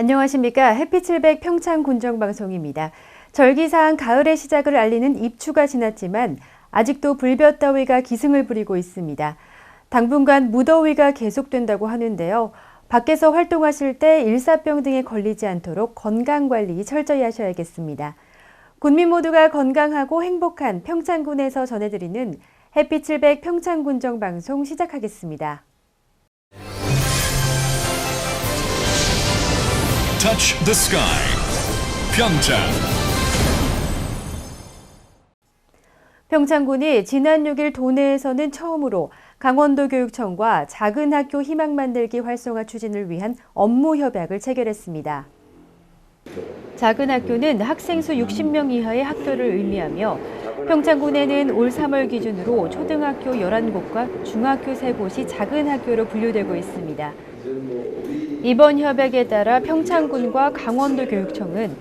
안녕하십니까. 해피700 평창 군정방송입니다. 절기상 가을의 시작을 알리는 입추가 지났지만 아직도 불볕 더위가 기승을 부리고 있습니다. 당분간 무더위가 계속된다고 하는데요. 밖에서 활동하실 때 일사병 등에 걸리지 않도록 건강관리 철저히 하셔야겠습니다. 군민 모두가 건강하고 행복한 평창군에서 전해드리는 해피700 평창군정 방송 시작하겠습니다. Touch the sky. Pyeongchang. 평창군이 지난 6일 도내에서는 처음으로 강원도 교육청과 작은 학교 희망 만들기 활성화 추진을 위한 업무 협약을 체결했습니다. 작은 학교는 학생 수 60명 이하의 학교를 의미하며 평창군에는 올 3월 기준으로 초등학교 11곳과 중학교 3곳이 작은 학교로 분류되고 있습니다. 이번 협약에 따라 평창군과 강원도 교육청은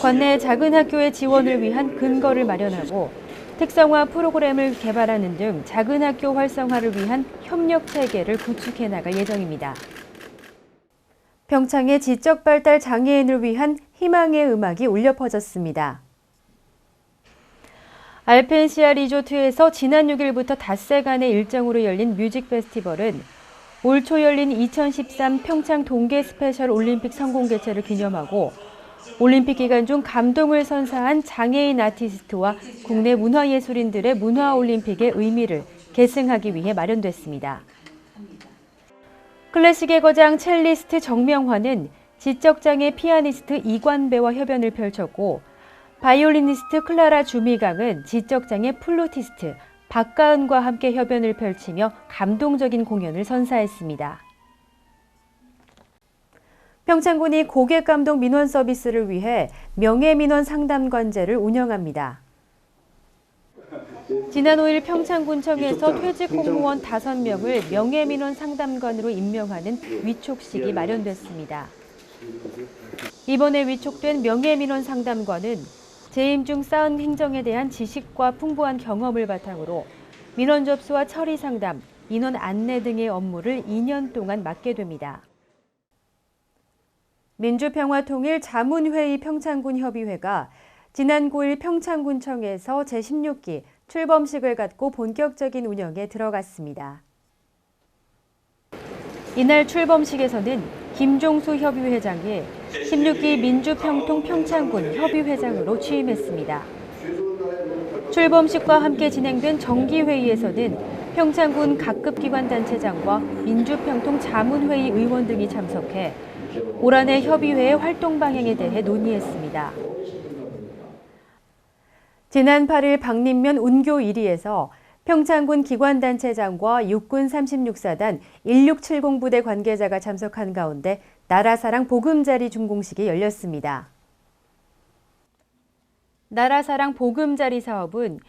관내 작은 학교의 지원을 위한 근거를 마련하고 특성화 프로그램을 개발하는 등 작은 학교 활성화를 위한 협력 체계를 구축해 나갈 예정입니다. 평창의 지적 발달 장애인을 위한 희망의 음악이 울려 퍼졌습니다. 알펜시아 리조트에서 지난 6일부터 닷새간의 일정으로 열린 뮤직 페스티벌은 올 초 열린 2013 평창 동계 스페셜 올림픽 성공 개최를 기념하고 올림픽 기간 중 감동을 선사한 장애인 아티스트와 국내 문화예술인들의 문화올림픽의 의미를 계승하기 위해 마련됐습니다. 클래식의 거장 첼리스트 정명화는 지적장애 피아니스트 이관배와 협연을 펼쳤고 바이올리니스트 클라라 주미강은 지적장애 플루티스트 박가은과 함께 협연을 펼치며 감동적인 공연을 선사했습니다. 평창군이 고객 감동 민원 서비스를 위해 명예민원 상담관제를 운영합니다. 지난 5일 평창군청에서 퇴직 공무원 5명을 명예민원 상담관으로 임명하는 위촉식이 마련됐습니다. 이번에 위촉된 명예민원 상담관은 재임 중 쌓은 행정에 대한 지식과 풍부한 경험을 바탕으로 민원 접수와 처리 상담, 인원 안내 등의 업무를 2년 동안 맡게 됩니다. 민주평화통일 자문회의 평창군 협의회가 지난 9일 평창군청에서 제16기 출범식을 갖고 본격적인 운영에 들어갔습니다. 이날 출범식에서는 김종수 협의회장이 16기 민주평통 평창군 협의회장으로 취임했습니다. 출범식과 함께 진행된 정기회의에서는 평창군 각급 기관 단체장과 민주평통 자문회의 의원 등이 참석해 올 한해 협의회의 활동 방향에 대해 논의했습니다. 지난 8일 박림면 운교 1위에서 평창군 기관단체장과 육군 36사단 1670 부대 관계자가 참석한 가운데 나라사랑 보금자리 준공식이 열렸습니다. 나라사랑 보금자리 사업은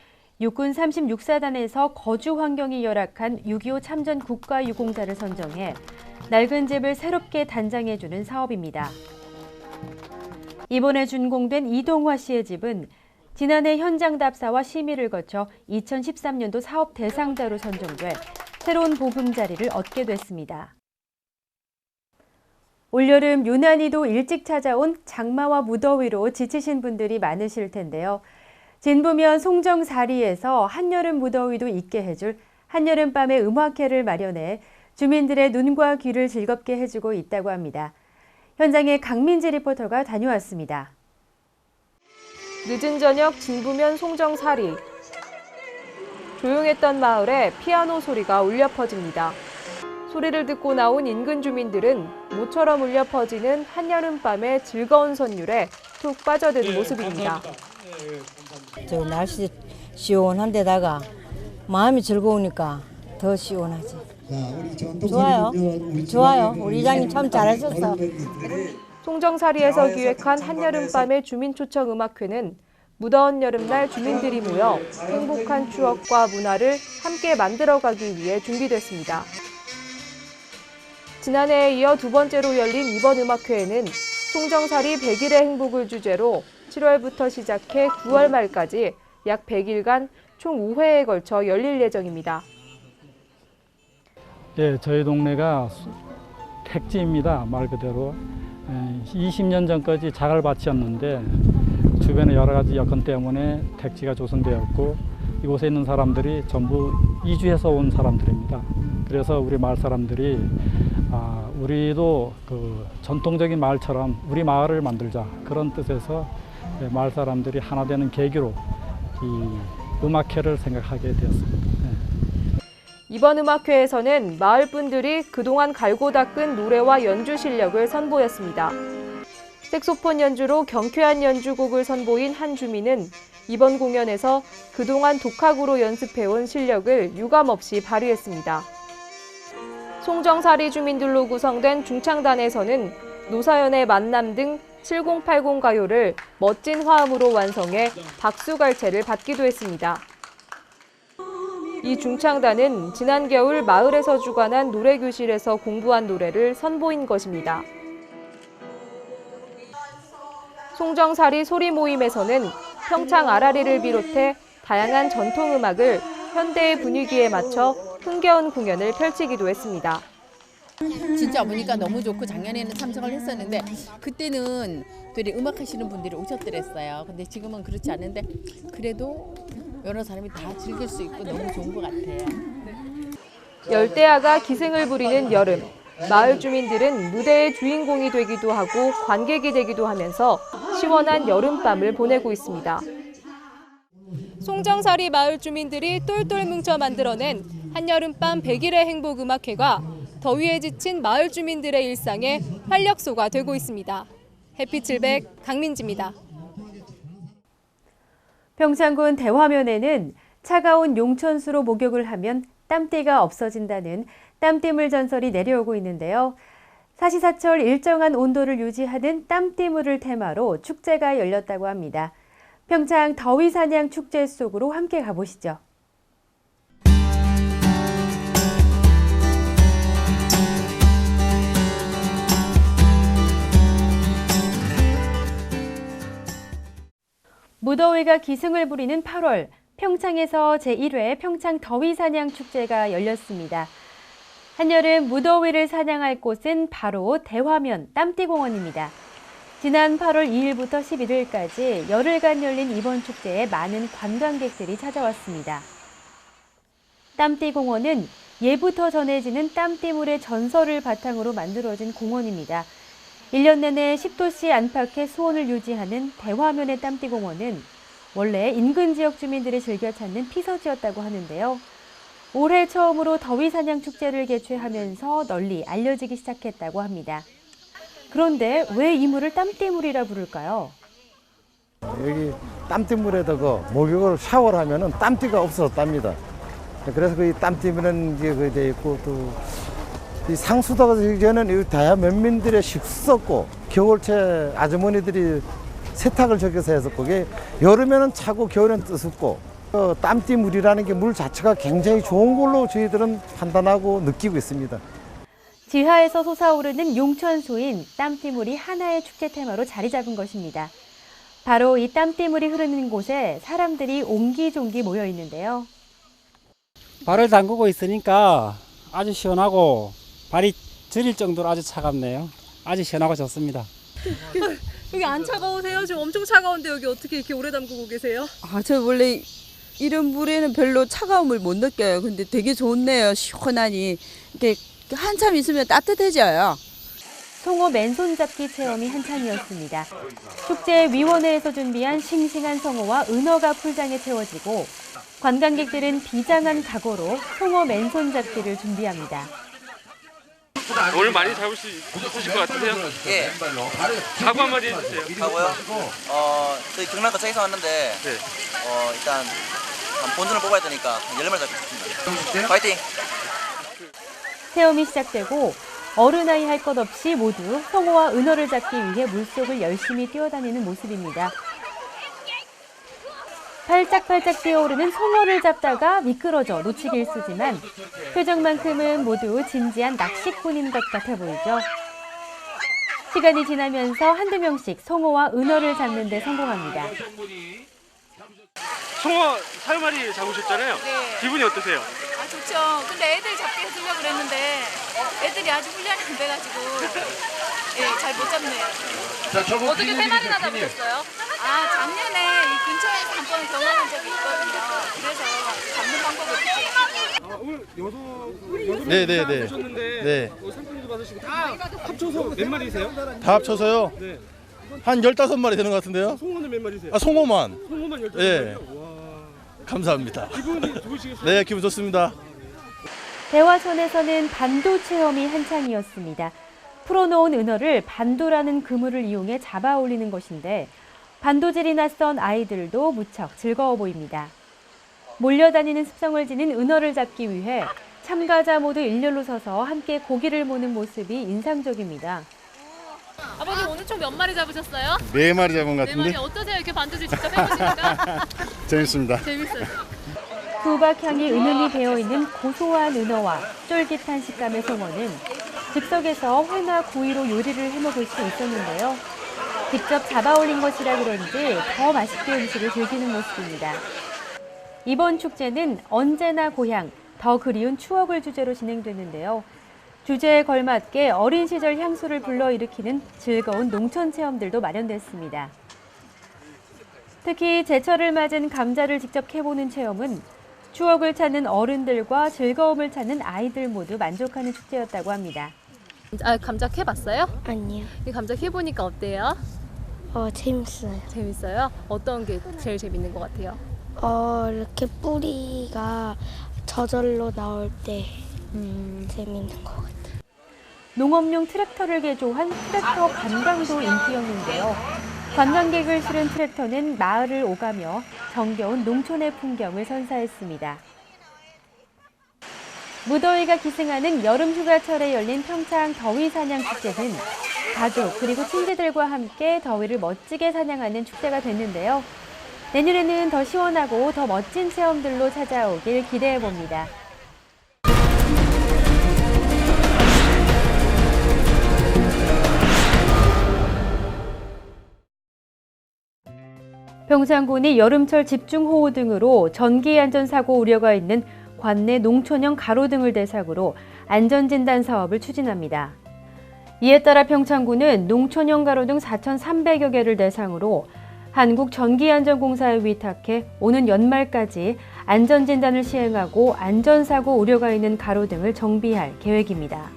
육군 36사단에서 거주 환경이 열악한 6.25 참전 국가 유공자를 선정해 낡은 집을 새롭게 단장해주는 사업입니다. 이번에 준공된 이동화 씨의 집은 지난해 현장 답사와 심의를 거쳐 2013년도 사업 대상자로 선정돼 새로운 보금자리를 얻게 됐습니다. 올여름 유난히도 일찍 찾아온 장마와 무더위로 지치신 분들이 많으실 텐데요. 진부면 송정사리에서 한여름 무더위도 잊게 해줄 한여름밤의 음악회를 마련해 주민들의 눈과 귀를 즐겁게 해주고 있다고 합니다. 현장에 강민지 리포터가 다녀왔습니다. 늦은 저녁 진부면 송정사리. 조용했던 마을에 피아노 소리가 울려 퍼집니다. 소리를 듣고 나온 인근 주민들은 모처럼 울려 퍼지는 한여름밤의 즐거운 선율에 툭 빠져든 모습입니다. 저 날씨 시원한 데다가 마음이 즐거우니까 더 시원하지. 좋아요. 좋아요. 우리 이장님 참 잘하셨어. 송정사리에서 기획한 한여름밤의 주민초청 음악회는 무더운 여름날 주민들이 모여 행복한 추억과 문화를 함께 만들어가기 위해 준비됐습니다. 지난해에 이어 두 번째로 열린 이번 음악회에는 송정사리 100일의 행복을 주제로 7월부터 시작해 9월 말까지 약 100일간 총 5회에 걸쳐 열릴 예정입니다. 예, 저희 동네가 수- 택지입니다. 말 그대로 20년 전까지 자갈밭이었는데 주변에 여러 가지 여건 때문에 택지가 조성되었고 이곳에 있는 사람들이 전부 이주해서 온 사람들입니다. 그래서 우리 마을 사람들이 아, 우리도 그 전통적인 마을처럼 우리 마을을 만들자 그런 뜻에서 예, 마을 사람들이 하나 되는 계기로 이 음악회를 생각하게 되었습니다. 예. 이번 음악회에서는 마을 분들이 그동안 갈고 닦은 노래와 연주 실력을 선보였습니다. 색소폰 연주로 경쾌한 연주곡을 선보인 한 주민은 이번 공연에서 그동안 독학으로 연습해온 실력을 유감없이 발휘했습니다. 송정사리 주민들로 구성된 중창단에서는 노사연의 만남 등 7080 가요를 멋진 화음으로 완성해 박수갈채를 받기도 했습니다. 이 중창단은 지난 겨울 마을에서 주관한 노래교실에서 공부한 노래를 선보인 것입니다. 송정사리 소리 모임에서는 평창 아라리를 비롯해 다양한 전통 음악을 현대의 분위기에 맞춰 흥겨운 공연을 펼치기도 했습니다. 진짜 보니까 너무 좋고 작년에는 참석을 했었는데 그때는 되게 음악 하시는 분들이 오셨더랬어요. 근데 지금은 그렇지 않은데 그래도 여러 사람이 다 즐길 수 있고 너무 좋은 것 같아요. 열대야가 기승을 부리는 여름. 마을 주민들은 무대의 주인공이 되기도 하고 관객이 되기도 하면서 시원한 여름밤을 보내고 있습니다. 송정사리 마을 주민들이 똘똘 뭉쳐 만들어낸 한여름밤 100일의 행복 음악회가 더위에 지친 마을 주민들의 일상에 활력소가 되고 있습니다. 해피칠백 강민지입니다. 평창군 대화면에는 차가운 용천수로 목욕을 하면 땀띠가 없어진다는 땀띠물 전설이 내려오고 있는데요. 사시사철 일정한 온도를 유지하는 땀띠물을 테마로 축제가 열렸다고 합니다. 평창 더위 사냥 축제 속으로 함께 가보시죠. 무더위가 기승을 부리는 8월, 평창에서 제1회 평창 더위 사냥 축제가 열렸습니다. 한여름 무더위를 사냥할 곳은 바로 대화면 땀띠공원입니다. 지난 8월 2일부터 11일까지 열흘간 열린 이번 축제에 많은 관광객들이 찾아왔습니다. 땀띠공원은 예부터 전해지는 땀띠물의 전설을 바탕으로 만들어진 공원입니다. 1년 내내 10도씨 안팎의 수온을 유지하는 대화면의 땀띠공원은 원래 인근 지역 주민들이 즐겨 찾는 피서지였다고 하는데요. 올해 처음으로 더위 사냥 축제를 개최하면서 널리 알려지기 시작했다고 합니다. 그런데 왜 이 물을 땀띠물이라 부를까요? 여기 땀띠물에다가 목욕을 샤워를 하면은 땀띠가 없어졌답니다. 그래서 그 땀띠물은 이게 그돼 있고 또 이 상수도가 전에는 이 다야 면민들의 식수였고 겨울철 아주머니들이 세탁을 저기서 해서 그게 여름에는 차고 겨울에는 뜨습고 어, 땀띠 물이라는 게 물 자체가 굉장히 좋은 걸로 저희들은 판단하고 느끼고 있습니다. 지하에서 솟아오르는 용천수인 땀띠물이 하나의 축제 테마로 자리 잡은 것입니다. 바로 이 땀띠물이 흐르는 곳에 사람들이 옹기종기 모여 있는데요. 발을 담그고 있으니까 아주 시원하고 발이 저릴 정도로 아주 차갑네요. 아주 시원하고 좋습니다. 여기 안 차가우세요? 지금 엄청 차가운데 여기 어떻게 이렇게 오래 담그고 계세요? 아, 저 원래 이런 물에는 별로 차가움을 못 느껴요. 근데 되게 좋네요. 시원하니. 이렇게 한참 있으면 따뜻해져요. 송어 맨손 잡기 체험이 한창이었습니다. 축제 위원회에서 준비한 싱싱한 송어와 은어가 풀장에 채워지고 관광객들은 비장한 각오로 송어 맨손 잡기를 준비합니다. 오늘 많이 잡을 수 있으실 것 같으세요? 예. 사과 한마디 해주세요. 하고요. 어, 저희 경남 거창에서 왔는데 네. 어, 일단 한 본전을 뽑아야 되니까 열마리 잡겠습니다. 파이팅! 체험이 시작되고 어른 아이 할 것 없이 모두 송어와 은어를 잡기 위해 물속을 열심히 뛰어다니는 모습입니다. 팔짝팔짝 뛰어오르는 송어를 잡다가 미끄러져 놓치기 일쑤지만 표정만큼은 모두 진지한 낚시꾼인 것 같아 보이죠. 시간이 지나면서 한두 명씩 송어와 은어를 잡는 데 성공합니다. 송어 사유마리 잡으셨잖아요. 네. 기분이 어떠세요? 아 좋죠. 근데 애들 잡기 해주려고 그랬는데 애들이 아직 훈련이 안 돼가지고 예, 잘못 잡네요. 자, 어떻게 세 마리나 잡으셨어요? 아, 작년에 이 근처에서 한번 경험한 적이 있거든요. 그래서 잡는 방법을 네, 네, 네. 보셨는데 네. 뭐 상품도 받으시고 다 합쳐서 몇 마리세요? 다 합쳐서요? 네. 한 15마리 되는 것 같은데요? 송어는 몇 마리세요? 아, 송어만. 송어만 15마리요? 예. 와. 감사합니다. 기분이 좋으시겠어요? 네, 기분 좋습니다. 대화선에서는 반도 체험이 한창이었습니다. 풀어놓은 은어를 반도라는 그물을 이용해 잡아 올리는 것인데 반도질이 낯선 아이들도 무척 즐거워 보입니다. 몰려다니는 습성을 지닌 은어를 잡기 위해 참가자 모두 일렬로 서서 함께 고기를 모는 모습이 인상적입니다. 아버님 오늘 총 몇 마리 잡으셨어요? 네 마리 잡은 것 네 마리 어떠세요? 이렇게 반도질 직접 해보시니까 재밌습니다. 재밌어요. 수박향이 은은히 배어있는 고소한 은어와 쫄깃한 식감의 송어는 즉석에서 회나 구이로 요리를 해먹을 수 있었는데요. 직접 잡아 올린 것이라 그런지 더 맛있게 음식을 즐기는 모습입니다. 이번 축제는 언제나 고향, 더 그리운 추억을 주제로 진행됐는데요. 주제에 걸맞게 어린 시절 향수를 불러일으키는 즐거운 농촌 체험들도 마련됐습니다. 특히 제철을 맞은 감자를 직접 캐보는 체험은 추억을 찾는 어른들과 즐거움을 찾는 아이들 모두 만족하는 축제였다고 합니다. 아 감자 캐봤어요? 아니요. 이 감자 캐보니까 어때요? 어, 재밌어요. 재밌어요? 어떤 게 제일 재밌는 것 같아요? 어, 이렇게 뿌리가 저절로 나올 때 음. 재밌는 것 같아요. 농업용 트랙터를 개조한 트랙터 관광도 인기였는데요. 관광객을 실은 트랙터는 마을을 오가며 정겨운 농촌의 풍경을 선사했습니다. 무더위가 기승하는 여름 휴가철에 열린 평창 더위 사냥 축제는 가족 그리고 친지들과 함께 더위를 멋지게 사냥하는 축제가 됐는데요. 내년에는 더 시원하고 더 멋진 체험들로 찾아오길 기대해 봅니다. 평창군이 여름철 집중호우 등으로 전기 안전사고 우려가 있는 관내 농촌형 가로등을 대상으로 안전진단 사업을 추진합니다. 이에 따라 평창군은 농촌형 가로 등 4,300여 개를 대상으로 한국전기안전공사에 위탁해 오는 연말까지 안전진단을 시행하고 안전사고 우려가 있는 가로 등을 정비할 계획입니다.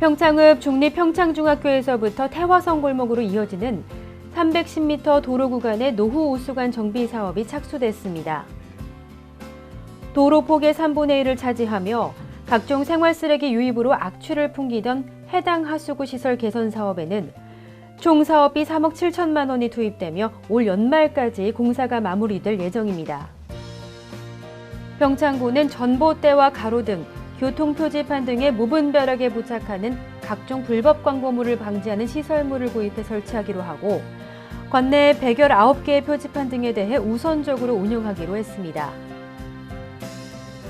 평창읍 중립평창중학교에서부터 태화성 골목으로 이어지는 310m 도로 구간의 노후 우수관 정비 사업이 착수됐습니다. 도로 폭의 3분의 1을 차지하며 각종 생활 쓰레기 유입으로 악취를 풍기던 해당 하수구 시설 개선 사업에는 총 사업비 3억 7천만 원이 투입되며 올 연말까지 공사가 마무리될 예정입니다. 평창군은 전봇대와 가로 등, 교통표지판 등의 무분별하게 부착하는 각종 불법 광고물을 방지하는 시설물을 구입해 설치하기로 하고 관내 119개의 표지판 등에 대해 우선적으로 운영하기로 했습니다.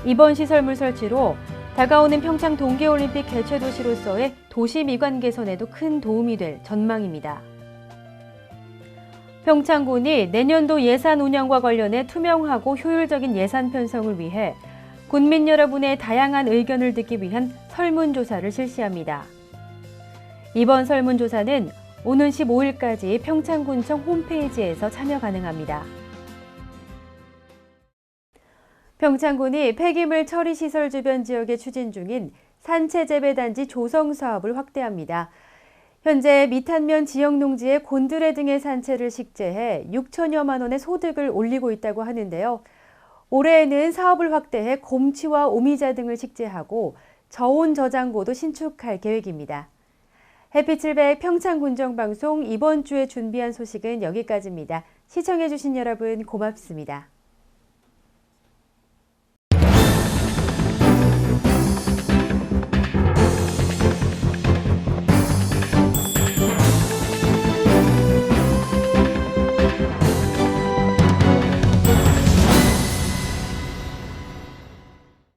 이번 시설물 설치로 다가오는 평창 동계올림픽 개최 도시로서의 도시 미관 개선에도 큰 도움이 될 전망입니다. 평창군이 내년도 예산 운영과 관련해 투명하고 효율적인 예산 편성을 위해 군민 여러분의 다양한 의견을 듣기 위한 설문조사를 실시합니다. 이번 설문조사는 오는 15일까지 평창군청 홈페이지에서 참여 가능합니다. 평창군이 폐기물 처리 시설 주변 지역에 추진 중인 산채 재배 단지 조성 사업을 확대합니다. 현재 미탄면 지역 농지의 곤드레 등의 산채를 식재해 6천여만 원의 소득을 올리고 있다고 하는데요. 올해에는 사업을 확대해 곰치와 오미자 등을 식재하고 저온 저장고도 신축할 계획입니다. 해피칠백 평창군정방송 이번 주에 준비한 소식은 여기까지입니다. 시청해주신 여러분 고맙습니다.